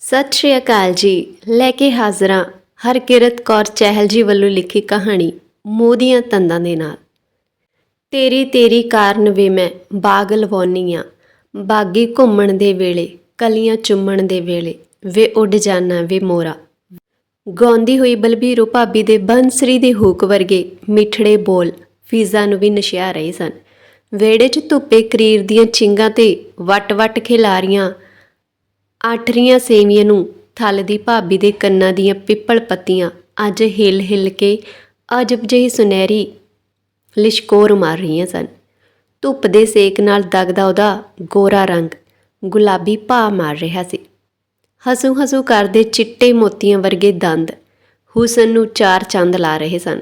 ਸਤਿ ਸ਼੍ਰੀ ਅਕਾਲ ਜੀ। ਲੈ ਕੇ ਹਾਜ਼ਰਾਂ ਹਰਕਿਰਤ ਕੌਰ ਚਹਿਲ ਜੀ ਵੱਲੋਂ ਲਿਖੀ ਕਹਾਣੀ ਮੋਦੀਆਂ ਤੰਦਾਂ ਦੇ ਨਾਲ। ਤੇਰੀ ਤੇਰੀ ਕਾਰਨ ਵੇ ਮੈਂ ਬਾਗ ਲਵਾਉਣੀ ਆ ਬਾਗੀ ਘੁੰਮਣ ਦੇ ਵੇਲੇ, ਕਲੀਆਂ ਚੁੰਮਣ ਦੇ ਵੇਲੇ, ਵੇ ਉੱਡ ਜਾਣਾ ਵੇ ਮੋਰਾ। ਗਾਉਂਦੀ ਹੋਈ ਬਲਬੀਰੋ ਭਾਬੀ ਦੇ ਬੰਸਰੀ ਦੇ ਹੂਕ ਵਰਗੇ ਮਿੱਠੜੇ ਬੋਲ ਫੀਜ਼ਾ ਨੂੰ ਵੀ ਨਸ਼ਿਆ ਰਹੇ ਸਨ। ਵੇੜੇ 'ਚ ਧੁੱਪੇ ਕਰੀਰ ਦੀਆਂ ਚਿੰਗਾਂ ਤੇ ਵਟ-ਵਟ ਖਿਲਾਰੀਆਂ ਆਠਰੀਆਂ ਸੇਵੀਆਂ ਨੂੰ ਥਲ ਦੀ ਭਾਬੀ ਦੇ ਕੰਨਾਂ ਦੀਆਂ ਪਿੱਪਲ ਪੱਤੀਆਂ ਅੱਜ ਹਿਲ-ਹਿਲ ਕੇ ਅਜਬ ਜਿਹੀ ਸੁਨਹਿਰੀ ਲਿਸ਼ਕੋਰ ਮਾਰ ਰਹੀਆਂ ਸਨ। ਧੁੱਪ ਦੇ ਸੇਕ ਨਾਲ ਦਗਦਾ ਉਹਦਾ ਗੋਰਾ ਰੰਗ ਗੁਲਾਬੀ ਭਾ ਮਾਰ ਰਿਹਾ ਸੀ। ਹਸੂ ਹਸੂ ਕਰਦੇ ਚਿੱਟੇ ਮੋਤੀਆਂ ਵਰਗੇ ਦੰਦ ਹੁਸਨ ਨੂੰ ਚਾਰ ਚੰਦ ਲਾ ਰਹੇ ਸਨ।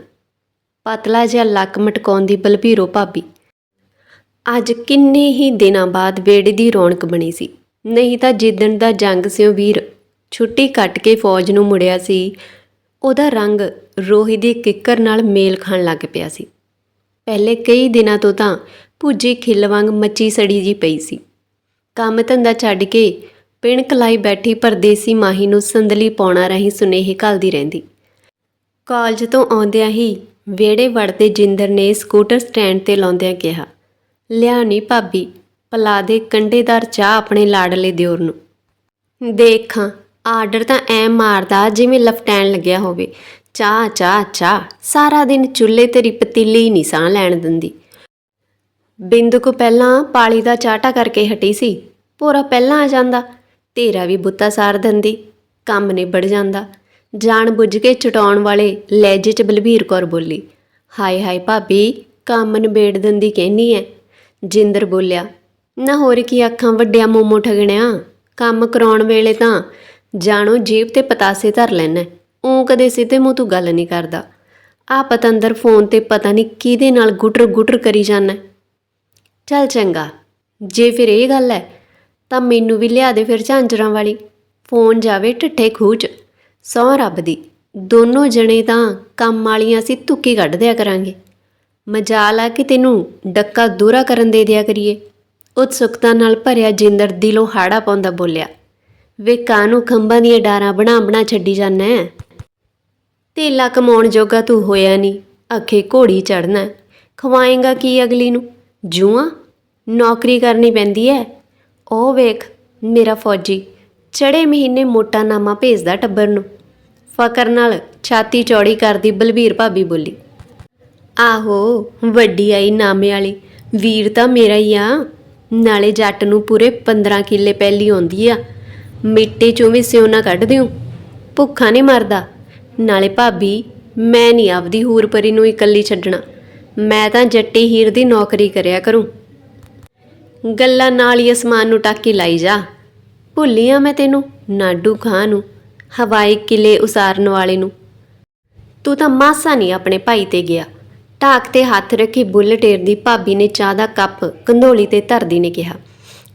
ਪਤਲਾ ਜਿਹਾ ਲੱਕ ਮਟਕਾਉਂਦੀ ਬਲਬੀਰੋ ਭਾਬੀ ਅੱਜ ਕਿੰਨੇ ਹੀ ਦਿਨਾਂ ਬਾਅਦ ਵੇੜੇ ਦੀ ਰੌਣਕ ਬਣੀ ਸੀ। ਨਹੀਂ ਤਾਂ ਜਿੱਦਣ ਦਾ ਜੰਗ ਸਿਓ ਵੀਰ ਛੁੱਟੀ ਕੱਟ ਕੇ ਫੌਜ ਨੂੰ ਮੁੜਿਆ ਸੀ, ਉਹਦਾ ਰੰਗ ਰੋਹੀ ਦੇ ਕਿੱਕਰ ਨਾਲ ਮੇਲ ਖਾਣ ਲੱਗ ਪਿਆ ਸੀ। ਪਹਿਲੇ ਕਈ ਦਿਨਾਂ ਤੋਂ ਤਾਂ ਭੁੱਜੀ ਖਿੱਲ ਵਾਂਗ ਮੱਚੀ ਸੜੀ ਜੀ ਪਈ ਸੀ। ਕੰਮ ਧੰਦਾ ਛੱਡ ਕੇ ਪਿਣਕ ਲਾਈ ਬੈਠੀ ਪਰਦੇਸੀ ਮਾਹੀ ਨੂੰ ਸੰਦਲੀ ਪਾਉਣਾ ਰਹੀ ਸੁਨੇਹੇ ਘੱਲਦੀ ਰਹਿੰਦੀ। ਕਾਲਜ ਤੋਂ ਆਉਂਦਿਆਂ ਹੀ ਵਿਹੜੇ ਵੜਦੇ ਜਿੰਦਰ ਨੇ ਸਕੂਟਰ ਸਟੈਂਡ ਤੇ ਲਾਉਂਦਿਆਂ ਕਿਹਾ ਲਿਆ ਭਾਬੀ। ਪਲਾ ਦੇ ਕੰਡੇਦਾਰ ਚਾਹ ਆਪਣੇ ਲਾਡਲੇ ਦਿਓਰ ਨੂੰ। ਦੇਖਾਂ, ਆਰਡਰ ਤਾਂ ਐ ਮਾਰਦਾ ਜਿਵੇਂ ਲਫਟੈਣ ਲੱਗਿਆ ਹੋਵੇ। ਚਾਹ ਚਾਹ ਚਾਹ, ਸਾਰਾ ਦਿਨ ਚੁੱਲ੍ਹੇ ਤੇਰੀ ਪਤੀਲੀ ਨਹੀਂ ਸਾਹ ਲੈਣ ਦਿੰਦੀ। ਬਿੰਦੂ ਕੋ ਪਹਿਲਾਂ ਪਾਲੀ ਦਾ ਚਾਟਾ ਕਰਕੇ ਹਟੀ ਸੀ, ਪੂਰਾ ਪਹਿਲਾਂ ਆ ਜਾਂਦਾ, ਤੇਰਾ ਵੀ ਬੁੱਤਾ ਸਾਰ ਦਿੰਦੀ, ਕੰਮ ਨਿਬੜ ਜਾਂਦਾ। ਜਾਣ ਬੁੱਝ ਕੇ ਚਟਾਉਣ ਵਾਲੇ ਲਹਿਜੇ ਚ ਬਲਬੀਰ ਕੌਰ ਬੋਲੀ, ਹਾਏ ਹਾਏ ਭਾਬੀ, ਕੰਮ ਨਿਬੇੜ ਦਿੰਦੀ ਕਹਿਨੀ ਐ। ਜਿੰਦਰ ਬੋਲਿਆ ਨਾ ਹੋਰ ਕੀ ਆਖਾਂ ਵੱਡਿਆ ਮੋਮੋ ਠਗਣਿਆ? ਕੰਮ ਕਰਾਉਣ ਵੇਲੇ ਤਾਂ ਜਾਣੋ ਜੀਬ ਤੇ ਪਤਾਸੇ ਧਰ ਲੈਣਾ। ਉਹ ਕਦੇ ਸਿੱਧੇ ਮੂੰਹ ਤੋਂ ਗੱਲ ਨਹੀਂ ਕਰਦਾ। ਆ ਪਤੰਦਰ ਫੋਨ ਤੇ ਪਤਾ ਨਹੀਂ ਕਿਹਦੇ ਨਾਲ ਗੁਟਰ ਗੁਟਰ ਕਰੀ ਜਾਂਦਾ। ਚੱਲ ਚੰਗਾ, ਜੇ ਫਿਰ ਇਹ ਗੱਲ ਹੈ ਤਾਂ ਮੈਨੂੰ ਵੀ ਲਿਆ ਦੇ ਫਿਰ ਝਾਂਜਰਾਂ ਵਾਲੀ। ਫੋਨ ਜਾਵੇ ਠੱਠੇ ਖੂਚ ਸੌ ਰੱਬ ਦੀ, ਦੋਨੋਂ ਜਣੇ ਤਾਂ ਕੰਮ ਵਾਲੀਆਂ ਸੀ ਧੁੱਕੀ ਕੱਢ ਦਿਆ ਕਰਾਂਗੇ। ਮਜਾਲ ਆ ਕਿ ਤੈਨੂੰ ਡੱਕਾ ਦੂਰਾ ਕਰਨ ਦੇ ਦਿਆ ਕਰੀਏ। ਉਤਸੁਕਤਾ ਨਾਲ ਭਰਿਆ ਜਿੰਦਰ ਦਿਲੋਂ ਹਾੜਾ ਪਾਉਂਦਾ ਬੋਲਿਆ, ਵੇ ਕਾਨੂੰ ਖੰਭਾਂ ਦੀਆਂ ਡਾਰਾਂ ਬਣਾ ਬਣਾ ਛੱਡੀ ਜਾਂਦਾ ਹੈ ਤੇਲਾ ਕਮਾਉਣ ਜੋਗਾ ਤੂੰ ਹੋਇਆ ਨਹੀਂ ਅੱਖੇ ਘੋੜੀ ਚੜਨਾ ਖਵਾਏਗਾ ਕੀ ਅਗਲੀ ਨੂੰ? ਜੂਆਂ? ਨੌਕਰੀ ਕਰਨੀ ਪੈਂਦੀ ਐ? ਉਹ ਵੇਖ, ਮੇਰਾ ਫੌਜੀ ਚੜੇ ਮਹੀਨੇ ਮੋਟਾ ਨਾਮਾ ਭੇਜਦਾ ਟੱਬਰ ਨੂੰ। ਫਕਰ ਨਾਲ ਛਾਤੀ ਚੌੜੀ ਕਰਦੀ ਬਲਬੀਰ ਭਾਬੀ ਬੋਲੀ, ਆਹੋ, ਵੱਡੀ ਆਈ ਨਾਮੇ ਵਾਲੀ, ਵੀਰ ਤਾਂ ਮੇਰਾ ਹੀ ਆ। ਨਾਲੇ ਜੱਟ ਨੂੰ ਪੂਰੇ 15 ਕਿੱਲੇ ਪਹਿਲੀ ਆਉਂਦੀ ਆ। ਮਿੱਟੇ ਚੋਂ ਵੀ ਸਿਉਣਾ ਕੱਢ ਦਿਓ। ਭੁੱਖਾ ਨਹੀਂ ਮਰਦਾ। ਨਾਲੇ ਭਾਬੀ, ਮੈਂ ਨਹੀਂ ਆਪਦੀ ਹੂਰ ਪਰੀ ਨੂੰ ਇਕੱਲੀ ਛੱਡਣਾ। ਮੈਂ ਤਾਂ ਜੱਟੀ ਹੀਰ ਦੀ ਨੌਕਰੀ ਕਰਿਆ ਕਰੂੰ। ਗੱਲਾਂ ਨਾਲ ਹੀ ਅਸਮਾਨ ਨੂੰ ਟਾਕੀ ਲਾਈ ਜਾ। ਭੁੱਲੀਆਂ ਮੈਂ ਤੈਨੂੰ, ਨਾਡੂ ਖਾਂ ਨੂੰ, ਹਵਾਈ ਕਿਲੇ ਉਸਾਰਨ ਵਾਲੇ ਨੂੰ। ਤੂੰ ਤਾਂ ਮਾਸਾ ਨਹੀਂ ਆਪਣੇ ਭਾਈ ਤੇ ਗਿਆ। ਢਾਕ ਤੇ ਹੱਥ ਰੱਖੀ ਬੁੱਲਟੇਰ ਦੀ ਭਾਬੀ ਨੇ ਚਾਹ ਦਾ ਕੱਪ ਕੰਧੋਲੀ ਤੇ ਧਰਦੀ ਨੇ ਕਿਹਾ,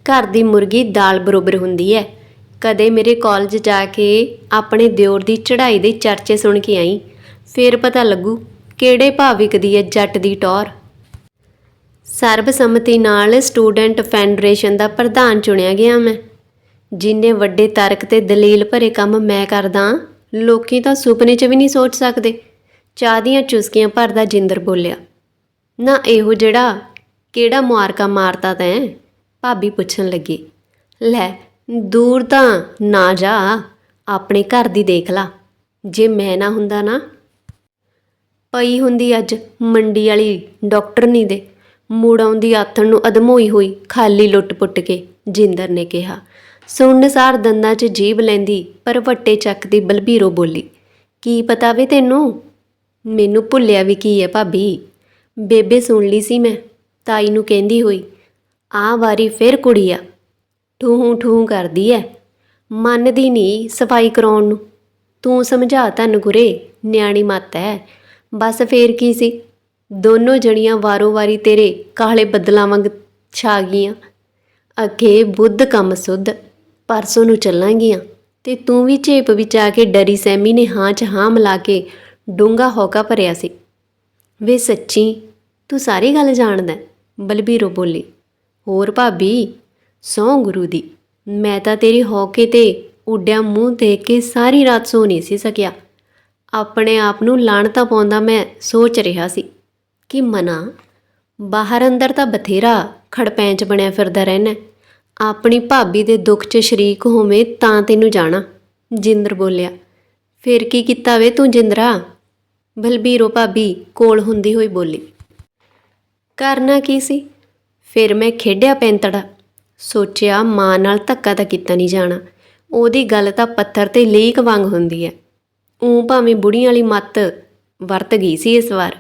ਘਰ ਦੀ ਮੁਰਗੀ ਦਾਲ ਬਰੋਬਰ ਹੁੰਦੀ ਐ। ਕਦੇ ਮੇਰੇ ਕਾਲਜ ਜਾ ਕੇ ਆਪਣੇ ਦਿਓਰ ਦੀ ਚੜ੍ਹਾਈ ਦੇ ਚਰਚੇ ਸੁਣ ਕੇ ਆਈ। ਫੇਰ ਪਤਾ ਲੱਗੂ ਕਿਹੜੇ ਭਾਵਿਕ ਦੀ ਐ ਜੱਟ ਦੀ ਟੌਰ। ਸਰਬਸੰਮਤੀ ਨਾਲ ਸਟੂਡੈਂਟ ਫੈਡਰੇਸ਼ਨ ਦਾ ਪ੍ਰਧਾਨ ਚੁਣਿਆ ਗਿਆ ਮੈਂ। ਜਿੰਨੇ ਵੱਡੇ ਤਰਕ ਤੇ ਦਲੀਲ ਭਰੇ ਕੰਮ ਮੈਂ ਕਰਦਾ, ਲੋਕੀ ਤਾਂ ਸੁਪਨੇ 'ਚ ਵੀ ਨਹੀਂ ਸੋਚ ਸਕਦੇ। ਚਾਹ ਦੀਆਂ ਚੁਸਕੀਆਂ ਭਰਦਾ ਜਿੰਦਰ ਬੋਲਿਆ, ਨਾ ਇਹੋ ਜਿਹੜਾ ਕਿਹੜਾ ਮੁਆਰਕਾ ਮਾਰਤਾ ਤੈਂ? ਭਾਬੀ ਪੁੱਛਣ ਲੱਗੀ, ਲੈ, ਦੂਰ ਤਾਂ ਨਾ ਜਾ, ਆਪਣੇ ਘਰ ਦੀ ਦੇਖ ਲਾ, ਜੇ ਮੈਂ ਨਾ ਹੁੰਦਾ ਨਾ? ਪਈ ਹੁੰਦੀ ਅੱਜ ਮੰਡੀ ਵਾਲੀ ਡਾਕਟਰਨੀ ਦੇ, ਮੂੜ ਆਉਂਦੀ ਆਥਣ ਨੂੰ ਅਦਮੋਈ ਹੋਈ ਖਾਲੀ ਲੁੱਟ-ਪੁੱਟ ਕੇ, ਜਿੰਦਰ ਨੇ ਕਿਹਾ। ਸੁਣਨਸਾਰ ਦੰਦਾਂ 'ਚ ਜੀਭ ਲੈਂਦੀ, ਪਰ ਵੱਟੇ ਚੱਕਦੀ ਬਲਬੀਰੋ ਬੋਲੀ, ਕੀ ਪਤਾ ਵੇ ਤੈਨੂੰ? ਮੈਨੂੰ ਭੁੱਲਿਆ ਵੀ ਕੀ ਹੈ ਭਾਬੀ? ਬੇਬੇ ਸੁਣ ਲਈ ਸੀ ਮੈਂ, ਤਾਈ ਨੂੰ ਕਹਿੰਦੀ ਹੋਈ। ਆ ਵਾਰੀ ਫੇਰ ਕੁੜੀ ਆ। ਠੂਹੂ ਠੂਹੂ ਕਰਦੀ ਐ। ਮੰਨਦੀ ਨਹੀਂ ਸਫ਼ਾਈ ਕਰਾਉਣ ਨੂੰ। ਤੂੰ ਸਮਝਾ ਤਨ ਗੁਰੇ, ਨਿਆਣੀ ਮੱਤ ਐ। ਬਸ ਫੇਰ ਕੀ ਸੀ? ਦੋਨੋਂ ਜਣੀਆਂ ਵਾਰੋ-ਵਾਰੀ ਤੇਰੇ ਕਾਲੇ ਬੱਦਲਾਂ ਵਾਂਗ ਛਾ ਗਈਆਂ। ਅੱਗੇ ਬੁੱਧ ਕੰਮ ਸੁੱਧ, ਪਰਸੋਂ ਨੂੰ ਚੱਲਾਂਗੀਆਂ। ਤੇ ਤੂੰ ਵੀ ਝੇਪ ਵਿੱਚ ਆ ਕੇ ਡਰੀ ਸੈਮੀ ਨੇ ਹਾਂ 'ਚ ਹਾਂ ਮਿਲਾ ਕੇ ਡੂੰਘਾ ਹੌਕਾ ਭਰਿਆ ਸੀ। ਵੇ ਸੱਚੀ, ਤੂੰ ਸਾਰੀ ਗੱਲ ਜਾਣਦਾ ਬਲਬੀਰੋ ਬੋਲੀ। ਹੋਰ ਭਾਬੀ ਸੌ ਗੁਰੂ ਦੀ। ਮੈਂ ਤਾਂ ਤੇਰੀ ਹੌਕੇ ਤੇ ਉੱਡਿਆ ਮੂੰਹ ਦੇਖ ਕੇ ਸਾਰੀ ਰਾਤ ਸੋ ਨਹੀਂ ਸੀ ਸਕਿਆ। ਆਪਣੇ ਆਪ ਨੂੰ ਲਾਣਤਾ ਪਾਉਂਦਾ ਮੈਂ ਸੋਚ ਰਿਹਾ ਸੀ ਕਿ ਮਨਾ, ਬਾਹਰ ਅੰਦਰ ਤਾਂ ਬਥੇਰਾ ਖੜਪੈਂਚ ਬਣਿਆ ਫਿਰਦਾ ਰਹਿਣਾ ਆਪਣੀ ਭਾਬੀ ਦੇ ਦੁੱਖ 'ਚ ਸ਼ਰੀਕ ਹੋਵੇਂ ਤਾਂ ਤੈਨੂੰ ਜਾਣਾ। ਜਿੰਦਰ ਬੋਲਿਆ। ਫਿਰ ਕੀ ਕੀਤਾ ਵੇ ਤੂੰ ਜਿੰਦਰਾ? ਬਲਬੀਰੋ ਭਾਬੀ ਕੋਲ ਹੁੰਦੀ ਹੋਈ ਬੋਲੀ, ਕਰਨਾ ਕੀ ਸੀ? ਫਿਰ ਮੈਂ ਖੇਡਿਆ ਪੈਂਤੜਾ। ਸੋਚਿਆ ਮਾਂ ਨਾਲ ਧੱਕਾ ਤਾਂ ਕੀਤਾ ਨਹੀਂ ਜਾਣਾ। ਉਹਦੀ ਗੱਲ ਤਾਂ ਪੱਥਰ ਤੇ ਲੀਕ ਵਾਂਗ ਹੁੰਦੀ ਹੈ। ਉਹ ਭਾਵੇਂ ਬੁੜੀਆਂ ਵਾਲੀ ਮੱਤ ਵਰਤ ਗਈ ਸੀ ਇਸ ਵਾਰ,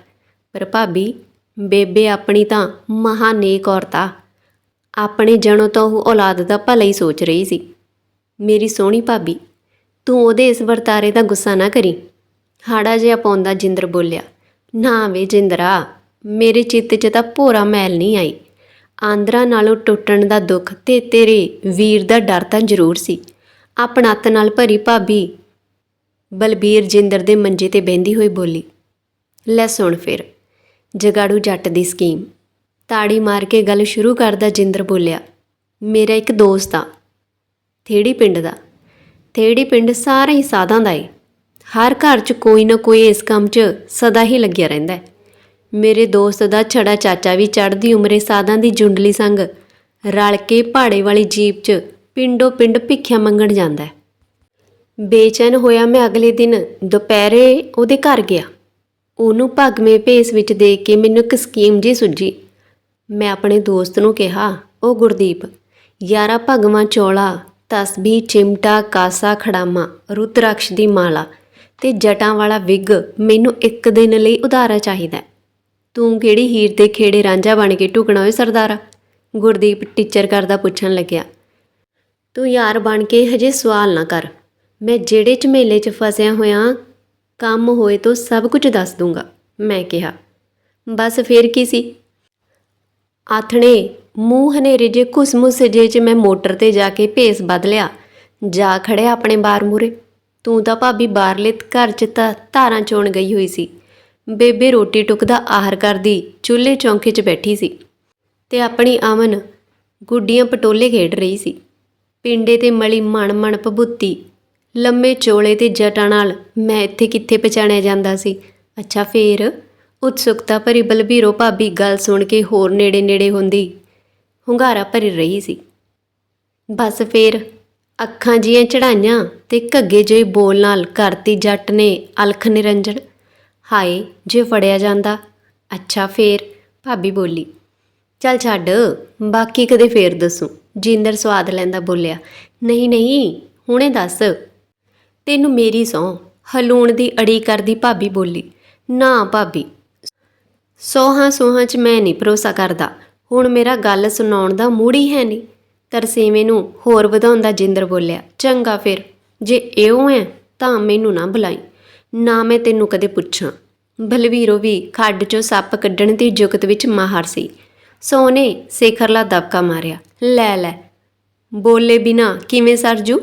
ਪਰ ਭਾਬੀ, ਬੇਬੇ ਆਪਣੀ ਤਾਂ ਮਹਾ ਨੇਕ ਔਰਤਾ ਆਪਣੇ ਜਣੋਂ ਤੋਂ ਉਹ ਔਲਾਦ ਦਾ ਭਲਾ ਹੀ ਸੋਚ ਰਹੀ ਸੀ। ਮੇਰੀ ਸੋਹਣੀ ਭਾਬੀ, ਤੂੰ ਉਹਦੇ ਇਸ ਵਰਤਾਰੇ ਦਾ ਗੁੱਸਾ ਨਾ ਕਰੀ। ਹਾੜਾ ਜਿਹਾ ਪਾਉਂਦਾ ਜਿੰਦਰ ਬੋਲਿਆ, ਨਾ ਵੇ ਜਿੰਦਰਾ, ਮੇਰੇ ਚਿੱਤ 'ਚ ਤਾਂ ਭੋਰਾ ਮੈਲ ਨਹੀਂ ਆਈ। ਆਂਦਰਾਂ ਨਾਲੋਂ ਟੁੱਟਣ ਦਾ ਦੁੱਖ ਤੇ ਤੇਰੇ ਵੀਰ ਦਾ ਡਰ ਤਾਂ ਜ਼ਰੂਰ ਸੀ। ਆਪਣਾਤ ਨਾਲ ਭਰੀ ਭਾਬੀ ਬਲਬੀਰ ਜਿੰਦਰ ਦੇ ਮੰਜੇ ਤੇ ਬਹਿੰਦੀ ਹੋਈ ਬੋਲੀ, ਲੈ ਸੁਣ ਫਿਰ, ਜਗਾੜੂ ਜੱਟ ਦੀ ਸਕੀਮ। ਤਾੜੀ ਮਾਰ ਕੇ ਗੱਲ ਸ਼ੁਰੂ ਕਰਦਾ ਜਿੰਦਰ ਬੋਲਿਆ, ਮੇਰਾ ਇੱਕ ਦੋਸਤ ਆ, ਥੇੜੀ ਪਿੰਡ ਦਾ। ਥੇੜੀ ਪਿੰਡ ਸਾਰਾ ਹੀ ਸਾਧਾਂ ਦਾ ਏ। ਹਰ ਘਰ 'ਚ ਕੋਈ ਨਾ ਕੋਈ ਇਸ ਕੰਮ 'ਚ ਸਦਾ ਹੀ ਲੱਗਿਆ ਰਹਿੰਦਾ ਹੈ। ਮੇਰੇ ਦੋਸਤ ਦਾ ਛੜਾ ਚਾਚਾ ਵੀ ਚੜ੍ਹਦੀ ਉਮਰੇ ਸਾਧਾਂ ਦੀ ਜੁੰਡਲੀ ਸੰਗ ਰਲ ਕੇ ਪਹਾੜੇ ਵਾਲੀ ਜੀਪ 'ਚ ਪਿੰਡੋ ਪਿੰਡ ਭਿੱਖਿਆ ਮੰਗਣ ਜਾਂਦਾ ਹੈ। ਬੇਚੈਨ ਹੋਇਆ ਮੈਂ ਅਗਲੇ ਦਿਨ ਦੁਪਹਿਰੇ ਉਹਦੇ ਘਰ ਗਿਆ। ਉਹਨੂੰ ਭਗਵੇਂ ਭੇਸ ਵਿੱਚ ਦੇ ਕੇ ਮੈਨੂੰ ਇੱਕ ਸਕੀਮ ਜੀ ਸੁੱਝੀ। ਮੈਂ ਆਪਣੇ ਦੋਸਤ ਨੂੰ ਕਿਹਾ, ਉਹ ਗੁਰਦੀਪ, ਯਾਰਾ ਭਗਵਾਂ ਚੋਲਾ, ਤਸਬੀਹ, ਚਿਮਟਾ, ਕਾਸਾ, ਖੜਾਮਾ ਰੁਦਰਾਕਸ਼ ਦੀ ਮਾਲਾ ਤੇ ਜਟਾਂ ਵਾਲਾ ਵਿਗ ਮੈਨੂੰ ਇੱਕ ਦਿਨ ਲਈ ਉਧਾਰਾ ਚਾਹੀਦਾ ਤੂੰ ਕਿਹੜੀ ਹੀਰ ਦੇ ਖੇੜੇ ਰਾਂਝਾ ਬਣ ਕੇ ਢੁਕਣਾ ਓਏ ਸਰਦਾਰਾ? ਗੁਰਦੀਪ ਟੀਚਰ ਕਰਦਾ ਪੁੱਛਣ ਲੱਗਿਆ। ਤੂੰ ਯਾਰ ਬਣ ਕੇ ਹਜੇ ਸਵਾਲ ਨਾ ਕਰ। ਮੈਂ ਜਿਹੜੇ ਝਮੇਲੇ 'ਚ ਫਸਿਆ ਹੋਇਆ ਕੰਮ ਹੋਏ ਤੋਂ ਸਭ ਕੁਝ ਦੱਸ ਦੂੰਗਾ, ਮੈਂ ਕਿਹਾ। ਬਸ ਫੇਰ ਕੀ ਸੀ? ਆਥਣੇ, ਮੂੰਹ ਹਨੇਰੇ ਜੇ ਘੁਸਮੁਸ ਜੇ ਚ ਮੈਂ ਮੋਟਰ ਤੇ ਜਾ ਕੇ ਭੇਸ ਬਦਲਿਆ। ਜਾ ਖੜਿਆ ਆਪਣੇ ਬਾਰ ਮੂਰੇ ਤੂੰ ਤਾਂ ਭਾਬੀ ਬਾਹਰਲੇ ਘਰ ਚ ਤਾਂ ਧਾਰਾਂ ਚੋਣ ਗਈ ਹੋਈ ਸੀ। ਬੇਬੇ ਰੋਟੀ ਟੁੱਕ ਦਾ ਆਹਰ ਕਰਦੀ ਚੁੱਲ੍ਹੇ ਚੌਂਕੇ 'ਚ ਬੈਠੀ ਸੀ ਤੇ ਆਪਣੀ ਅਮਨ ਗੁੱਡੀਆਂ ਪਟੋਲੇ ਖੇਡ ਰਹੀ ਸੀ। ਪਿੰਡੇ ਤੇ ਮਲੀ ਮਣ ਮਣ ਭਬੂਤੀ, ਲੰਮੇ ਚੋਲੇ ਤੇ ਜਟਾਂ ਨਾਲ ਮੈਂ ਇੱਥੇ ਕਿੱਥੇ ਪਛਾਣਿਆ ਜਾਂਦਾ ਸੀ। ਅੱਛਾ ਫੇਰ ਉਤਸੁਕਤਾ ਭਰੀ ਬਲਬੀਰੋ ਭਾਬੀ ਗੱਲ ਸੁਣ ਕੇ ਹੋਰ ਨੇੜੇ ਨੇੜੇ ਹੁੰਦੀ, ਹੁੰਗਾਰਾ ਭਰੀ ਰਹੀ ਸੀ। ਬਸ ਫੇਰ ਅੱਖਾਂ ਜੀਆਂ ਚੜਾਈਆਂ ਤੇ ਘੱਗੇ ਜਿਹੇ ਬੋਲ ਨਾਲ ਕਰਤੀ ਜੱਟ ਨੇ ਅਲਖ ਨਿਰੰਜਨ ਹਾਏ, ਜੇ ਫੜਿਆ ਜਾਂਦਾ। ਅੱਛਾ, ਫੇਰ, ਭਾਬੀ ਬੋਲੀ। ਚੱਲ ਛੱਡ, ਬਾਕੀ ਕਦੇ ਫੇਰ ਦੱਸੂ। ਜਿੰਦਰ ਸਵਾਦ ਲੈਂਦਾ ਬੋਲਿਆ, ਨਹੀਂ ਨਹੀਂ, ਹੁਣੇ ਦੱਸ। ਤੈਨੂੰ ਮੇਰੀ ਸਹੁੰ, ਹਲੂਣ ਦੀ ਅੜੀ ਕਰਦੀ ਭਾਬੀ ਬੋਲੀ। ਨਾ ਭਾਬੀ ਸੋਹਾਂ ਸੋਹਾਂ 'ਚ ਮੈਂ ਨਹੀਂ ਭਰੋਸਾ ਕਰਦਾ। ਹੁਣ ਮੇਰਾ ਗੱਲ ਸੁਣਾਉਣ ਦਾ ਮੂਡ ਹੀ ਹੈ ਨਹੀਂ। ਤਰਸੇਵੇਂ ਨੂੰ ਹੋਰ ਵਧਾਉਂਦਾ ਜਿੰਦਰ ਬੋਲਿਆ, ਚੰਗਾ ਫਿਰ, ਜੇ ਇਉਂ ਹੈ ਤਾਂ ਮੈਨੂੰ ਨਾ ਬੁਲਾਈ। ਨਾ ਮੈਂ ਤੈਨੂੰ ਕਦੇ ਪੁੱਛਾਂ ਬਲਵੀਰੋ ਵੀ ਖੱਡ 'ਚੋਂ ਸੱਪ ਕੱਢਣ ਦੀ ਜੁਗਤ ਵਿੱਚ ਮਾਹਰ ਸੀ। ਸੋਨੇ ਸੇਖਰਲਾ ਦਬਕਾ ਮਾਰਿਆ, ਲੈ ਲੈ, ਬੋਲੇ ਬਿਨਾ ਕਿਵੇਂ ਸਰਜੂ?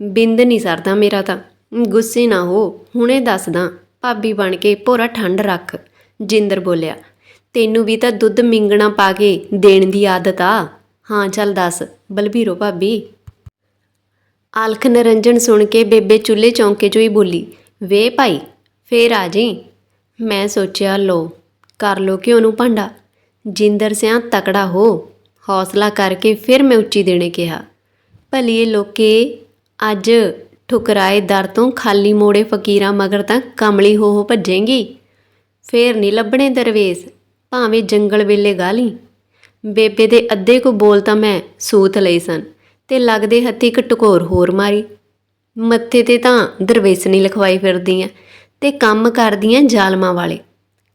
ਬਿੰਦ ਨਹੀਂ ਸਰਦਾ ਮੇਰਾ ਤਾਂ। ਗੁੱਸੇ ਨਾ ਹੋ, ਹੁਣੇ ਦੱਸਦਾ ਭਾਬੀ ਬਣ ਕੇ ਭੋਰਾ ਠੰਡ ਰੱਖ। ਜਿੰਦਰ ਬੋਲਿਆ, ਤੈਨੂੰ ਵੀ ਤਾਂ ਦੁੱਧ ਮਿੰਗਣਾ ਪਾ ਕੇ ਦੇਣ ਦੀ ਆਦਤ ਆ। ਹਾਂ, ਚੱਲ ਦੱਸ। ਬਲਬੀਰੋ ਭਾਬੀ। ਆਲਖ ਨਰੰਜਨ ਸੁਣ ਕੇ ਬੇਬੇ ਚੁੱਲ੍ਹੇ ਚੌਂਕੇ 'ਚੋਂ ਹੀ ਬੋਲੀ, ਵੇ ਭਾਈ, ਫੇਰ ਆ ਜੀ ਮੈਂ ਸੋਚਿਆ ਲੋ ਕਰ ਲੋ ਕਿ ਉਹਨੂੰ ਭਾਂਡਾ? ਜਿੰਦਰ ਸਿਆਂ ਤਕੜਾ ਹੋ। ਹੌਸਲਾ ਕਰਕੇ ਫਿਰ ਮੈਂ ਉੱਚੀ ਦੇਣੇ ਕਿਹਾ। ਭਲੀਏ ਲੋਕੇ, ਅੱਜ ਠੁਕਰਾਏ ਦਰ ਤੋਂ ਖਾਲੀ ਮੋੜੇ ਫਕੀਰਾਂ ਮਗਰ ਤਾਂ ਕਮਲੀ ਹੋ ਹੋ ਭੱਜੇਂਗੀ। ਫੇਰ ਨਹੀਂ ਲੱਭਣੇ ਦਰਵੇਸ, ਭਾਵੇਂ ਜੰਗਲ ਵੇਲੇ ਗਾਲੀ। ਬੇਬੇ ਦੇ ਅੱਧੇ ਕੁ ਬੋਲ ਤਾਂ ਮੈਂ ਸੂਤ ਲਈ ਸਨ ਤੇ ਲੱਗਦੇ ਹੱਥੀ ਇੱਕ ਟਕੋਰ ਹੋਰ ਮਾਰੀ। ਮੱਥੇ ਤੇ ਤਾਂ ਦਰਵੇਸਣੀ ਲਿਖਵਾਈ ਫਿਰਦੀ ਫਿਰਦੀਆਂ ਤੇ ਕੰਮ ਕਰਦੀਆਂ ਜ਼ਾਲਮਾਂ ਵਾਲੇ।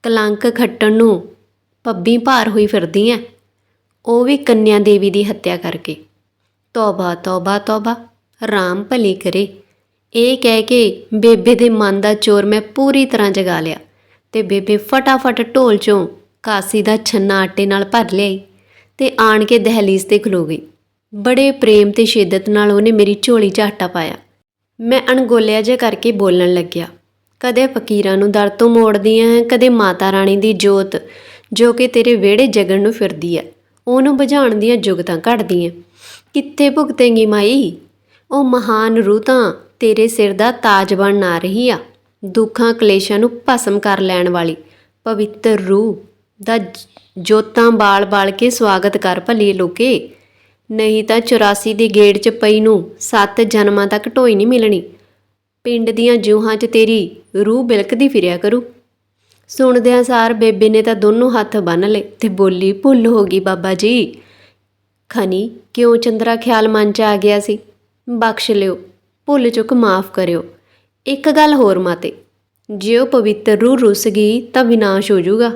ਕਲੰਕ ਖੱਟਣ ਨੂੰ ਪੱਬੀ ਭਾਰ ਹੋਈ ਫਿਰਦੀ ਫਿਰਦੀਆਂ ਉਹ ਵੀ ਕੰਨਿਆ ਦੇਵੀ ਦੀ ਹੱਤਿਆ ਕਰਕੇ। ਤੌਬਾ ਤੌਬਾ ਤੌਬਾ, ਰਾਮ ਭਲੀ ਕਰੇ। ਇਹ ਕਹਿ ਕੇ ਬੇਬੇ ਦੇ ਮਨ ਦਾ ਚੋਰ ਮੈਂ ਪੂਰੀ ਤਰ੍ਹਾਂ ਜਗਾ ਲਿਆ ਤੇ ਬੇਬੇ ਫਟਾਫਟ ਢੋਲ ਚੋਂ ਕਾਸੀ ਦਾ ਛੰਨਾ ਆਟੇ ਨਾਲ ਭਰ ਲਿਆਈ। ਤੇ ਆਣ ਕੇ ਦਹਲੀਜ਼ ਤੇ ਖਲੋ ਗਈ। ਬੜੇ ਪ੍ਰੇਮ ਤੇ ਸ਼ਿੱਦਤ ਨਾਲ ਉਹਨੇ ਮੇਰੀ ਝੋਲੀ 'ਚ ਆਟਾ ਪਾਇਆ। ਮੈਂ ਅਣਗੋਲਿਆ ਜਿਹਾ ਕਰਕੇ ਬੋਲਣ ਲੱਗਿਆ, ਕਦੇ ਫਕੀਰਾਂ ਨੂੰ ਦਰ ਤੋਂ ਮੋੜਦੀਆਂ ਹੈ ਕਦੇ ਮਾਤਾ ਰਾਣੀ ਦੀ ਜੋਤ, ਜੋ ਕਿ ਤੇਰੇ ਵਿਹੜੇ ਜਗਣ ਨੂੰ ਫਿਰਦੀ ਹੈ ਉਹਨੂੰ ਬੁਝਾਉਣ ਦੀਆਂ ਜੁਗਤਾਂ ਘੜਦੀ ਕਿੱਥੇ ਭੁਗਤੇਂਗੀ ਮਾਈ? ਉਹ ਮਹਾਨ ਰੂਹ ਤਾਂ ਤੇਰੇ ਸਿਰ ਦਾ ਤਾਜ ਬਣਨ ਆ ਰਹੀ ਆ। ਦੁੱਖਾਂ ਕਲੇਸ਼ਾਂ ਨੂੰ ਭਸਮ ਕਰ ਲੈਣ ਵਾਲੀ ਪਵਿੱਤਰ ਰੂਹ ਦਾ ਜੋਤਾਂ ਬਾਲ-ਬਾਲ ਕੇ ਸਵਾਗਤ ਕਰ ਭਲੀ ਲੋਕੇ। ਨਹੀਂ ਤਾਂ 84 ਦੇ ਗੇੜ 'ਚ ਪਈ ਨੂੰ ਸੱਤ ਜਨਮਾਂ ਤੱਕ ਢੋਈ ਨਹੀਂ ਮਿਲਣੀ। ਪਿੰਡ ਦੀਆਂ ਜੂਹਾਂ 'ਚ ਤੇਰੀ ਰੂਹ ਬਿਲਕਦੀ ਫਿਰਿਆ ਕਰੂ। ਸੁਣਦਿਆਂ ਸਾਰ ਬੇਬੇ ਨੇ ਤਾਂ ਦੋਨੋਂ ਹੱਥ ਬੰਨ ਲਏ ਤੇ ਬੋਲੀ, ਭੁੱਲ ਹੋ ਗਈ ਬਾਬਾ ਜੀ। ਖਨੀ, ਕਿਉਂ ਚੰਦਰਾ ਖਿਆਲ ਮਨ 'ਚ ਆ ਗਿਆ ਸੀ? ਬਖਸ਼ ਲਿਓ, ਭੁੱਲ ਚੁੱਕ ਮਾਫ ਕਰਿਓ। ਇੱਕ ਗੱਲ ਹੋਰ ਮਾਤੇ, ਜੇ ਉਹ ਪਵਿੱਤਰ ਰੂਹ ਰੁੱਸ ਗਈ ਤਾਂ ਵਿਨਾਸ਼ ਹੋ ਜਾਊਗਾ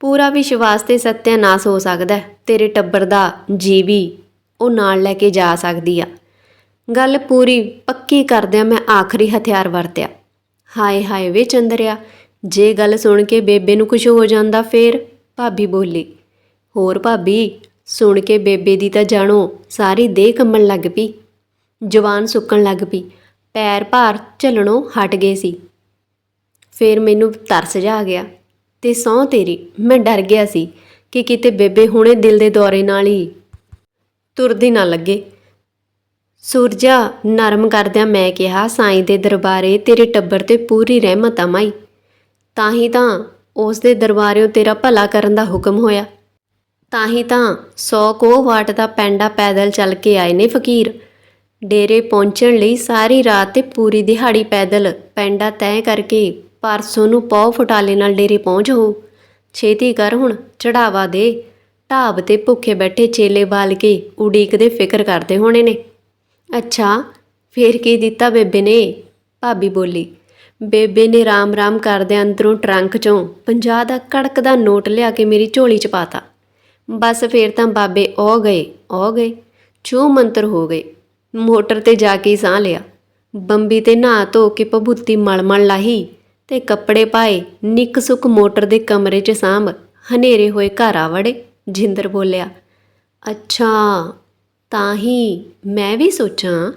ਪੂਰਾ ਵਿਸ਼ਵਾਸ ਤੇ ਸਤਿਆਨਾਸ਼ ਹੋ ਸਕਦਾ ਤੇਰੇ ਟੱਬਰ ਦਾ ਜੀਵੀ ਉਹ ਨਾਲ ਲੈ ਕੇ ਜਾ ਸਕਦੀ ਆ। ਗੱਲ ਪੂਰੀ ਪੱਕੀ ਕਰਦਿਆਂ ਮੈਂ ਆਖਰੀ ਹਥਿਆਰ ਵਰਤਿਆ। ਹਾਏ ਹਾਏ ਵੇ ਚੰਦਰਿਆ, ਜੇ ਗੱਲ ਸੁਣ ਕੇ ਬੇਬੇ ਨੂੰ ਕੁਝ ਹੋ ਜਾਂਦਾ ਫੇਰ? ਭਾਬੀ ਬੋਲੀ, ਹੋਰ ਭਾਬੀ, ਸੁਣ ਕੇ ਬੇਬੇ ਦੀ ਤਾਂ ਜਾਣੋ, ਸਾਰੀ ਦੇਹ ਕੰਮਣ ਲੱਗ ਪਈ। ਜਵਾਨ ਸੁੱਕਣ ਲੱਗ ਪਈ। ਪੈਰ ਭਾਰ ਝੱਲਣੋਂ ਹਟ ਗਏ ਸੀ। ਫੇਰ ਮੈਨੂੰ ਤਰਸ ਜਾ ਗਿਆ। ਤੇ ਸਹੁੰ ਤੇਰੀ। ਮੈਂ ਡਰ ਗਿਆ ਸੀ ਕਿ ਕਿਤੇ ਬੇਬੇ ਹੁਣੇ ਦਿਲ ਦੇ ਦੌਰੇ ਨਾਲ ਹੀ ਤੁਰਦੀ ਨਾ ਲੱਗੇ। ਸੂਰਜਾ, ਨਰਮ ਕਰਦਿਆਂ ਮੈਂ ਕਿਹਾ, ਸਾਈਂ ਦੇ ਦਰਬਾਰੇ ਤੇਰੇ ਟੱਬਰ ਤੇ ਪੂਰੀ ਰਹਿਮਤ ਆ ਮਾਈ। ਤਾਂ ਹੀ ਤਾਂ ਉਸ ਦੇ ਦਰਬਾਰਿਓਂ ਤੇਰਾ ਭਲਾ ਕਰਨ ਦਾ ਹੁਕਮ ਹੋਇਆ। ਤਾਂ ਹੀ ਤਾਂ 100 ਕੋ ਵਾਟ ਦਾ ਪੈਂਡਾ ਪੈਦਲ ਚੱਲ ਕੇ ਆਏ ਨੇ ਫਕੀਰ। ਡੇਰੇ ਪਹੁੰਚਣ ਲਈ ਸਾਰੀ ਰਾਤ ਤੇ ਪੂਰੀ ਦਿਹਾੜੀ ਪੈਦਲ ਪੈਂਡਾ ਤੈਅ ਕਰਕੇ ਪਰਸੋਂ ਨੂੰ ਪੌ ਫਟਾਲੇ ਨਾਲ ਡੇਰੇ ਪਹੁੰਚ ਹੋ। ਛੇਤੀ ਕਰ ਹੁਣ, ਚੜਾਵਾ ਦੇ। ਢਾਬ ਤੇ ਭੁੱਖੇ ਬੈਠੇ ਚੇਲੇ ਬਾਲ ਕੇ ਉਡੀਕਦੇ ਫਿਕਰ ਕਰਦੇ ਹੋਣੇ ਨੇ। ਅੱਛਾ, ਫੇਰ ਕੀ ਦਿੱਤਾ ਬੇਬੇ ਨੇ? ਭਾਬੀ ਬੋਲੀ, ਬੇਬੇ ਨੇ ਰਾਮ-ਰਾਮ ਕਰਦਿਆਂ ਅੰਦਰੋਂ ਟਰੰਕ ਚੋਂ 50 ਦਾ ਕੜਕ ਦਾ ਨੋਟ ਲਿਆ ਕੇ ਮੇਰੀ ਝੋਲੀ 'ਚ ਪਾਤਾ। ਬਸ ਫੇਰ ਤਾਂ ਬਾਬੇ ਉਹ ਗਏ ਔ ਗਏ ਚੂ ਮੰਤਰ ਹੋ ਗਏ। ਮੋਟਰ ਤੇ ਜਾ ਕੇ ਸਾਹ ਲਿਆ। ਬੰਬੀ ਤੇ ਨਹਾ ਧੋ ਕੇ ਭਭੂਤੀ ਮਲਮਲ ਲਾਹੀ। ਤੇ ਕੱਪੜੇ ਪਾਏ, ਨਿੱਕ ਸੁੱਕ ਮੋਟਰ ਦੇ ਕਮਰੇ 'ਚ ਸਾਂਭ, ਹਨੇਰੇ ਹੋਏ ਘਰ ਆ ਵੜੇ ਜਿੰਦਰ ਬੋਲਿਆ, ਅੱਛਾ, ਤਾਂ ਹੀ ਮੈਂ ਵੀ ਸੋਚਾਂ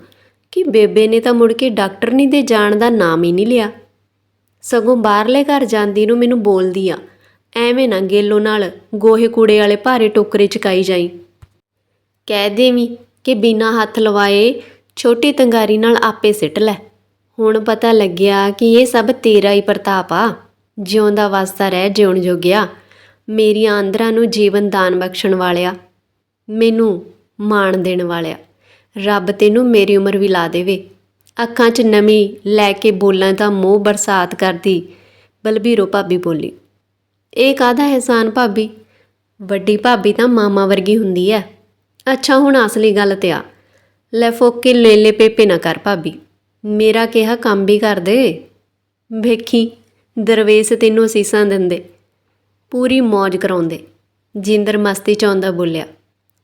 ਕਿ ਬੇਬੇ ਨੇ ਤਾਂ ਮੁੜ ਕੇ ਡਾਕਟਰ ਨਹੀਂ ਦੇ ਜਾਣ ਦਾ ਨਾਮ ਹੀ ਨਹੀਂ ਲਿਆ। ਸਗੋਂ ਬਾਹਰਲੇ ਘਰ ਜਾਂਦੀ ਨੂੰ ਮੈਨੂੰ ਬੋਲਦੀ ਆ, ਐਵੇਂ ਨਾ ਗੇਲੋ ਨਾਲ ਗੋਹੇ ਕੂੜੇ ਵਾਲੇ ਭਾਰੇ ਟੋਕਰੇ ਚਕਾਈ ਜਾਈ। ਕਹਿ ਦੇਵੀਂ ਕਿ ਬਿਨਾਂ ਹੱਥ ਲਵਾਏ ਛੋਟੀ ਤੰਗਾਰੀ ਨਾਲ ਆਪੇ ਸਿੱਟ ਲੈ। ਹੁਣ ਪਤਾ ਲੱਗਿਆ ਕਿ ਇਹ ਸਭ ਤੇਰਾ ਹੀ ਪ੍ਰਤਾਪ ਆ। ਜਿਉਂਦਾ ਵਸਦਾ ਰਹਿ ਜਿਉਣ ਜੋਗਿਆ। ਮੇਰੀਆਂ ਅੰਦਰਾਂ ਨੂੰ ਜੀਵਨ ਦਾਨ ਬਖਸ਼ਣ ਵਾਲਿਆ। ਮੈਨੂੰ ਮਾਣ ਦੇਣ ਵਾਲਿਆ। ਰੱਬ ਤੈਨੂੰ ਮੇਰੀ ਉਮਰ ਵੀ ਲਾ ਦੇਵੇ। ਅੱਖਾਂ 'ਚ ਨਮੀ ਲੈ ਕੇ ਬੋਲਾਂ ਤਾਂ ਮੋਹ ਬਰਸਾਤ ਕਰਦੀ ਬਲਬੀਰੋ ਭਾਬੀ ਬੋਲੀ। ਇਹ ਕਾਹਦਾ ਅਹਿਸਾਨ ਭਾਬੀ? ਵੱਡੀ ਭਾਬੀ ਤਾਂ ਮਾਮਾ ਵਰਗੀ ਹੁੰਦੀ ਐ। ਅੱਛਾ ਹੁਣ ਅਸਲੀ ਗੱਲ ਤੇ ਆ। ਲੈ ਫੋਕੇ ਲੇਲੇ ਪੇਪੇ ਨਾ ਕਰ ਭਾਬੀ। ਮੇਰਾ ਕਿਹਾ ਕੰਮ ਵੀ ਕਰ ਦੇ। ਵੇਖੀ ਦਰਵੇਸ਼ ਤੈਨੂੰ ਅਸੀਸਾਂ ਦਿੰਦੇ। ਪੂਰੀ ਮौज ਕਰਾਉਂਦੇ। ਜਿੰਦਰ ਮਸਤੀ ਚ ਆਉਂਦਾ ਬੋਲਿਆ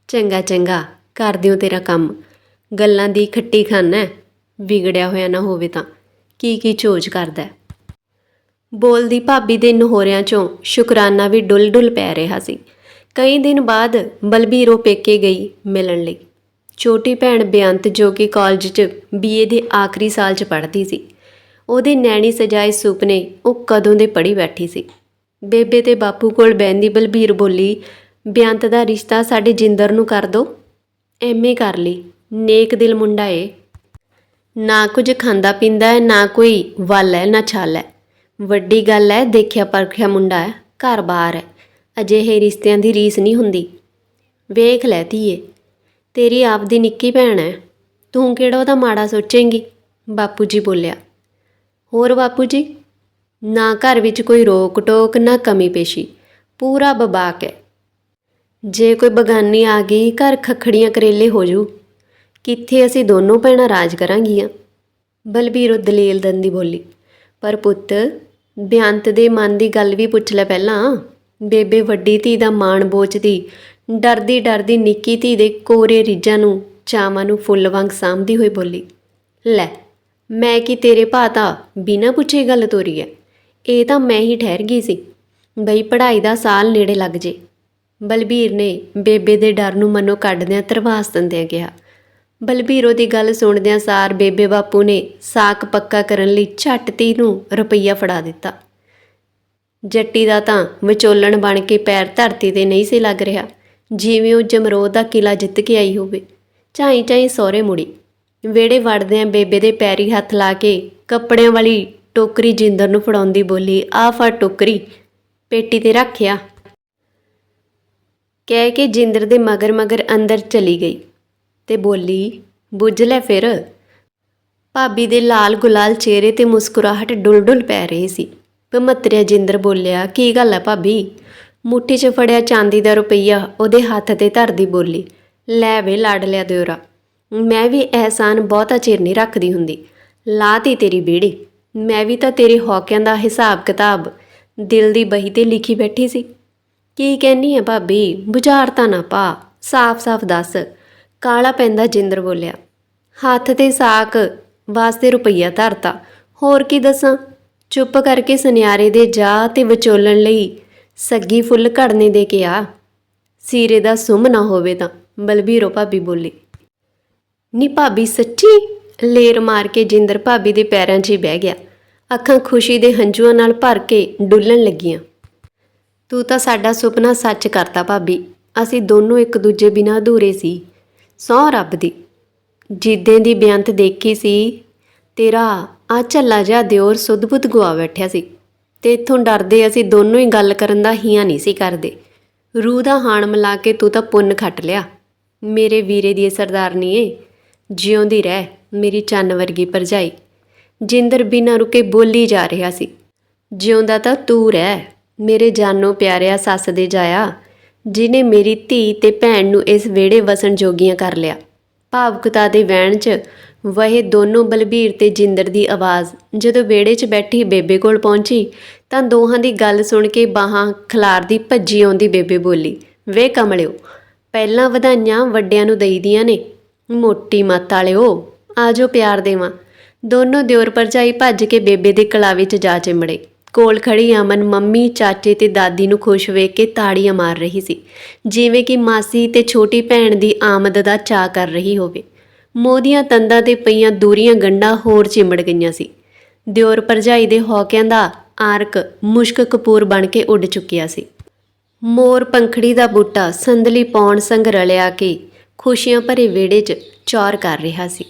ਚੰਗਾ ਚੰਗਾ ਕਰ ਦਿਓ ਤੇਰਾ ਕੰਮ। ਗੱਲਾਂ ਦੀ ਖੱਟੀ ਖਾਨਾ ਹੈ, ਵਿਗੜਿਆ ਹੋਇਆ ਨਾ ਹੋਵੇ ਤਾਂ। ਕੀ ਕੀ ਚੋਜ ਕਰਦਾ ਬੋਲਦੀ ਭਾਬੀ ਦੇ ਨਹੋਰਿਆਂ ਚੋਂ ਸ਼ੁਕਰਾਨਾ ਵੀ ਡੁੱਲ-ਡੁੱਲ ਪੈ ਰਿਹਾ ਸੀ। ਕਈ ਦਿਨ ਬਾਅਦ ਬਲਬੀਰੋ ਪੇਕੇ ਗਈ ਮਿਲਣ ਲਈ। ਛੋਟੀ ਭੈਣ ਬੇਅੰਤ ਜੋ ਕਿ ਕਾਲਜ 'ਚ ਬੀਏ ਦੇ ਆਖਰੀ ਸਾਲ 'ਚ ਪੜ੍ਹਦੀ ਸੀ। ਉਹਦੇ ਨੈਣੀ ਸਜਾਏ ਸੁਪਨੇ ਉਹ ਕਦੋਂ ਦੇ ਪੜੀ ਬੈਠੀ ਸੀ। ਬੇਬੇ ਤੇ ਬਾਪੂ ਕੋਲ ਬੈੰਦੀ ਬਲਬੀਰ ਬੋਲੀ ਬੇਅੰਤ ਦਾ ਰਿਸ਼ਤਾ ਸਾਡੇ ਜਿੰਦਰ ਨੂੰ ਕਰ ਦੋ। ਐਮਏ ਕਰ ਲਈ। ਨੇਕ ਦਿਲ ਮੁੰਡਾ ਏ। ਨਾ ਕੁਝ ਖਾਂਦਾ ਪੀਂਦਾ ਹੈ ਨਾ ਕੋਈ ਵੱਲ ਹੈ ਨਾ ਛਾਲ ਹੈ ਵੱਡੀ ਗੱਲ ਹੈ ਦੇਖਿਆ ਪਰਖਿਆ ਮੁੰਡਾ ਹੈ ਘਰ-ਬਾਰ ਹੈ ਅਜਿਹੇ ਰਿਸ਼ਤਿਆਂ ਦੀ ਰੀਸ ਨਹੀਂ ਹੁੰਦੀ। ਵੇਖ ਲੈ ਧੀਏ ਤੇਰੀ ਆਪਦੀ ਨਿੱਕੀ ਭੈਣ ਹੈ ਤੂੰ ਕਿਹੜਾ ਉਹਦਾ ਮਾੜਾ ਸੋਚੇਂਗੀ? ਬਾਪੂ ਜੀ ਬੋਲਿਆ। ਹੋਰ ਬਾਪੂ ਜੀ ਨਾ ਘਰ ਵਿੱਚ ਕੋਈ ਰੋਕ ਟੋਕ ਨਾ ਕਮੀ ਪੇਸ਼ੀ। ਪੂਰਾ ਬਬਾਕ ਹੈ ਜੇ ਕੋਈ ਬਗਾਨੀ ਆ ਗਈ, ਘਰ ਖਖੜੀਆਂ ਕਰੇਲੇ ਹੋ ਜੂ। ਕਿੱਥੇ ਅਸੀਂ ਦੋਨੋਂ ਭੈਣਾਂ ਰਾਜ ਕਰਾਂਗੀਆਂ? ਬਲਬੀਰੋ ਦਲੀਲ ਦੰਦੀ ਬੋਲੀ। ਪਰ ਪੁੱਤ, ਬਿਆੰਤ ਦੇ ਮਨ ਦੀ ਗੱਲ ਵੀ ਪੁੱਛ ਲੈ ਪਹਿਲਾਂ। ਬੇਬੇ ਵੱਡੀ ਧੀ ਦਾ ਮਾਣ ਬੋਚਦੀ ਡਰਦੀ ਡਰਦੀ ਨਿੱਕੀ ਧੀ ਦੇ ਕੋਰੇ ਰੀਝਾਂ ਨੂੰ, ਚਾਵਾਂ ਨੂੰ ਫੁੱਲ ਵਾਂਗ ਸਾਂਭਦੀ ਹੋਈ ਬੋਲੀ, ਲੈ, ਮੈਂ ਕੀ ਤੇਰੇ ਭਾ ਤਾਂ ਬਿਨਾਂ ਪੁੱਛੇ ਗੱਲ ਤੋਰੀ ਐ? ਇਹ ਤਾਂ ਮੈਂ ਹੀ ਠਹਿਰ ਗਈ ਸੀ। ਬਈ ਪੜ੍ਹਾਈ ਦਾ ਸਾਲ ਨੇੜੇ ਲੱਗ ਜੇ। ਬਲਬੀਰ ਨੇ ਬੇਬੇ ਦੇ ਡਰ ਨੂੰ ਮਨੋਂ ਕੱਢਦਿਆਂ ਤਰਵਾਸ ਦਿੰਦਿਆਂ ਕਿਹਾ। ਬਲਬੀਰੋ ਦੀ ਗੱਲ ਸੁਣਦਿਆਂ ਸਾਰ ਬੇਬੇ ਬਾਪੂ ਨੇ ਸਾਕ ਪੱਕਾ ਕਰਨ ਲਈ ਝੱਟ ਤੀ ਨੂੰ ਰੁਪਈਆ ਫੜਾ ਦਿੱਤਾ। ਜੱਟੀ ਦਾ ਤਾਂ ਵਿਚੋਲਣ ਬਣ ਕੇ ਪੈਰ ਧਰਤੀ ਤੇ ਨਹੀਂ ਸੀ ਲੱਗ ਰਿਹਾ। ਜਿਵੇਂ ਉਹ ਜਮਰੋਦ ਦਾ ਕਿਲਾ ਜਿੱਤ ਕੇ ਆਈ ਹੋਵੇ। ਝਾਈ ਝਾਈ ਸਹੁਰੇ ਮੁੜੀ। ਵਿਹੜੇ ਵੜਦਿਆਂ ਬੇਬੇ ਦੇ ਪੈਰੀ ਹੱਥ ਲਾ ਕੇ ਕੱਪੜਿਆਂ ਵਾਲੀ ਟੋਕਰੀ ਜਿੰਦਰ ਨੂੰ ਫੜਾਉਂਦੀ ਬੋਲੀ ਆ ਫੜ ਟੋਕਰੀ, ਪੇਟੀ ਤੇ ਰੱਖਿਆ ਕਹਿ ਕੇ ਜਿੰਦਰ ਦੇ ਮਗਰ ਮਗਰ ਅੰਦਰ ਚਲੀ ਗਈ ਤੇ ਬੋਲੀ, ਬੁੱਝ ਲੈ ਫਿਰ। ਭਾਬੀ ਦੇ ਲਾਲ ਗੁਲਾਲ ਚਿਹਰੇ ਤੇ ਮੁਸਕਰਾਹਟ ਡੁੱਲ-ਡੁੱਲ ਪੈ ਰਹੀ ਸੀ। ਭਮਤਰਿਆ ਜਿੰਦਰ ਬੋਲਿਆ, ਕੀ ਗੱਲ ਹੈ ਭਾਬੀ? ਮੁੱਠੀ 'ਚ ਫੜਿਆ ਚਾਂਦੀ ਦਾ ਰੁਪਈਆ ਉਹਦੇ ਹੱਥ ਤੇ ਧਰਦੀ ਬੋਲੀ, ਲੈ ਵੇ ਲਾਡ ਲਿਆ ਦਿਓਰਾ। ਮੈਂ ਵੀ ਅਹਿਸਾਨ ਬਹੁਤਾ ਚਿਰ ਨਹੀਂ ਰੱਖਦੀ ਹੁੰਦੀ। ਲਾਤੀ ਤੇਰੀ ਬੀੜੀ। ਮੈਂ ਵੀ ਤਾਂ ਤੇਰੇ ਹੌਕਿਆਂ ਦਾ ਹਿਸਾਬ ਕਿਤਾਬ, ਦਿਲ ਦੀ ਬਹੀ ਤੇ ਲਿਖੀ ਬੈਠੀ ਸੀ। ਕੀ ਕਹਿਨੀ ਹੈ ਭਾਬੀ? ਬੁਝਾਰ ਤਾਂ ਨਾ ਪਾ। ਸਾਫ਼-ਸਾਫ਼ ਦੱਸ। ਕਾਲਾ ਪੈਂਦਾ ਜਿੰਦਰ ਬੋਲਿਆ। ਹੱਥ ਤੇ ਸਾਕ ਵਾਸਤੇ ਰੁਪਈਆ ਧਰਤਾ। ਹੋਰ ਕੀ ਦੱਸਾਂ? ਚੁੱਪ ਕਰਕੇ ਸੁਨਿਆਰੇ ਦੇ ਜਾ ਤੇ ਵਿਚੋਲਣ ਲਈ ਸੱਗੀ ਫੁੱਲ ਘੜਨੇ ਦੇ ਕੇ ਆ। ਸੀਰੇ ਦਾ ਸੁਮ ਨਾ ਹੋਵੇ ਤਾਂ, ਬਲਬੀਰੋ ਭਾਬੀ ਬੋਲੀ। ਨੀ ਭਾਬੀ ਸੱਚੀ? ਲੇਰ ਮਾਰ ਕੇ ਜਿੰਦਰ ਭਾਬੀ ਦੇ ਪੈਰਾਂ 'ਚ ਹੀ ਬਹਿ ਗਿਆ। ਅੱਖਾਂ ਖੁਸ਼ੀ ਦੇ ਹੰਝੂਆਂ ਨਾਲ ਭਰ ਕੇ ਡੁੱਲਣ ਲੱਗੀਆਂ। ਤੂੰ ਤਾਂ ਸਾਡਾ ਸੁਪਨਾ ਸੱਚ ਕਰਤਾ ਭਾਬੀ। ਅਸੀਂ ਦੋਨੋਂ ਇੱਕ ਦੂਜੇ ਬਿਨਾਂ ਅਧੂਰੇ ਸੀ। ਸਹੁੰ ਰੱਬ ਦੀ। ਜਿੱਦਾਂ ਦੀ ਬੇਅੰਤ ਦੇਖੀ ਸੀ, ਤੇਰਾ ਆ ਝੱਲਾ ਜਿਹਾ ਦਿਓਰ ਸੁੱਧ-ਬੁੱਧ ਗਵਾ ਬੈਠਿਆ ਸੀ। ਤੇ ਇੱਥੋਂ ਡਰਦੇ ਅਸੀਂ ਦੋਨੋਂ ਹੀ ਗੱਲ ਕਰਨ ਦਾ ਹੀਆਂ ਨਹੀਂ ਸੀ ਕਰਦੇ। ਰੂਹ ਦਾ ਹਾਣ ਮਿਲਾ ਕੇ ਤੂੰ ਤਾਂ ਪੁੰਨ ਖੱਟ ਲਿਆ। ਮੇਰੇ ਵੀਰੇ ਦੀ ਇਹ ਸਰਦਾਰਨੀਏ ਜਿਉਂਦੀ ਰਹਿ ਮੇਰੀ ਚੰਨ ਵਰਗੀ ਭਰਜਾਈ। ਜਿੰਦਰ ਬਿਨਾਂ ਰੁਕੇ ਬੋਲੀ ਜਾ ਰਿਹਾ ਸੀ। ਜਿਉਂਦਾ ਤਾਂ ਤੂੰ ਰਹਿ। ਮੇਰੇ ਜਾਨੋਂ ਪਿਆਰਿਆ ਸੱਸ ਦੇ ਜਾਇਆ। ਜਿਨੇ ਮੇਰੀ ਧੀ ਤੇ ਭੈਣ ਨੂੰ ਇਸ ਵਿਹੜੇ ਵਸਣ ਜੋਗੀਆਂ ਕਰ ਲਿਆ। ਭਾਵੁਕਤਾ ਦੇ ਵਹਿਣ 'ਚ ਵਹੇ ਦੋਨੋਂ ਬਲਬੀਰ ਤੇ ਜਿੰਦਰ ਦੀ ਆਵਾਜ਼ ਜਦੋਂ ਵਿਹੜੇ 'ਚ ਬੈਠੀ ਬੇਬੇ ਕੋਲ ਪਹੁੰਚੀ ਤਾਂ ਦੋਹਾਂ ਦੀ ਗੱਲ ਸੁਣ ਕੇ ਬਾਹਾਂ ਖਿਲਾਰਦੀ ਭੱਜੀ ਆਉਂਦੀ ਬੇਬੇ ਬੋਲੀ, ਵੇ ਕਮਲਿਓ, ਪਹਿਲਾਂ ਵਧਾਈਆਂ ਵੱਡਿਆਂ ਨੂੰ ਦੇਈਦੀਆਂ ਨੇ, ਮੋਟੀ ਮੱਤ ਵਾਲਿਓ, ਆਜੋ ਪਿਆਰ ਦੇਵਾਂ। ਦੋਨੋਂ ਦਿਓਰ ਭਰਜਾਈ ਭੱਜ ਕੇ ਬੇਬੇ ਦੇ ਕਲਾਵੇ 'ਚ ਜਾ ਚਿਮੜੇ ਕੋਲ ਖੜੀ ਅਮਨ ਮੰਮੀ, ਚਾਚੇ ਤੇ ਦਾਦੀ ਨੂੰ ਖੁਸ਼ ਵੇਖ ਕੇ ਤਾੜੀਆਂ ਮਾਰ ਰਹੀ ਸੀ, ਜਿਵੇਂ ਕਿ ਮਾਸੀ ਤੇ ਛੋਟੀ ਭੈਣ ਦੀ ਆਮਦ ਦਾ ਚਾਅ ਕਰ ਰਹੀ ਹੋਵੇ। ਮੋਦੀਆਂ ਤੰਦਾਂ ਤੇ ਪਈਆਂ ਦੂਰੀਆਂ ਗੰਢਾਂ ਹੋਰ ਚਿਮੜ ਗਈਆਂ ਸੀ। ਦਿਓਰ ਭਰਜਾਈ ਦੇ ਹੌਕਿਆਂ ਦਾ ਆਰਕ ਮੁਸ਼ਕ ਕਪੂਰ ਬਣ ਕੇ ਉੱਡ ਚੁੱਕਿਆ ਸੀ। ਮੋਰ ਪੰਖੜੀ ਦਾ ਬੂਟਾ ਸੰਦਲੀ ਪੌਣ ਸੰਗ ਰਲਿਆ ਕੇ ਖੁਸ਼ੀਆਂ ਭਰੇ ਵਿਹੜੇ 'ਚ ਚੌਰ ਕਰ ਰਿਹਾ ਸੀ।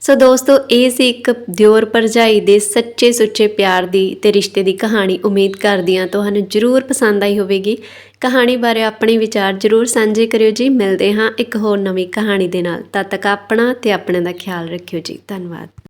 ਸੋ ਦੋਸਤੋ, ਇਹ ਸੀ ਇੱਕ ਦਿਓਰ ਭਰਜਾਈ ਦੇ ਸੱਚੇ ਸੁੱਚੇ ਪਿਆਰ ਦੀ ਤੇ ਰਿਸ਼ਤੇ ਦੀ ਕਹਾਣੀ। ਉਮੀਦ ਕਰਦੀ ਹਾਂ ਤੁਹਾਨੂੰ ਜਰੂਰ ਪਸੰਦ ਆਈ ਹੋਵੇਗੀ। ਕਹਾਣੀ ਬਾਰੇ ਆਪਣੇ ਵਿਚਾਰ ਜਰੂਰ ਸਾਂਝੇ ਕਰਿਓ ਜੀ। ਮਿਲਦੇ ਹਾਂ ਇੱਕ ਹੋਰ ਨਵੀਂ ਕਹਾਣੀ ਦੇ ਨਾਲ। ਤਦ ਤੱਕ ਆਪਣਾ ਤੇ ਆਪਣੇ ਦਾ ਖਿਆਲ ਰੱਖਿਓ ਜੀ। ਧੰਨਵਾਦ।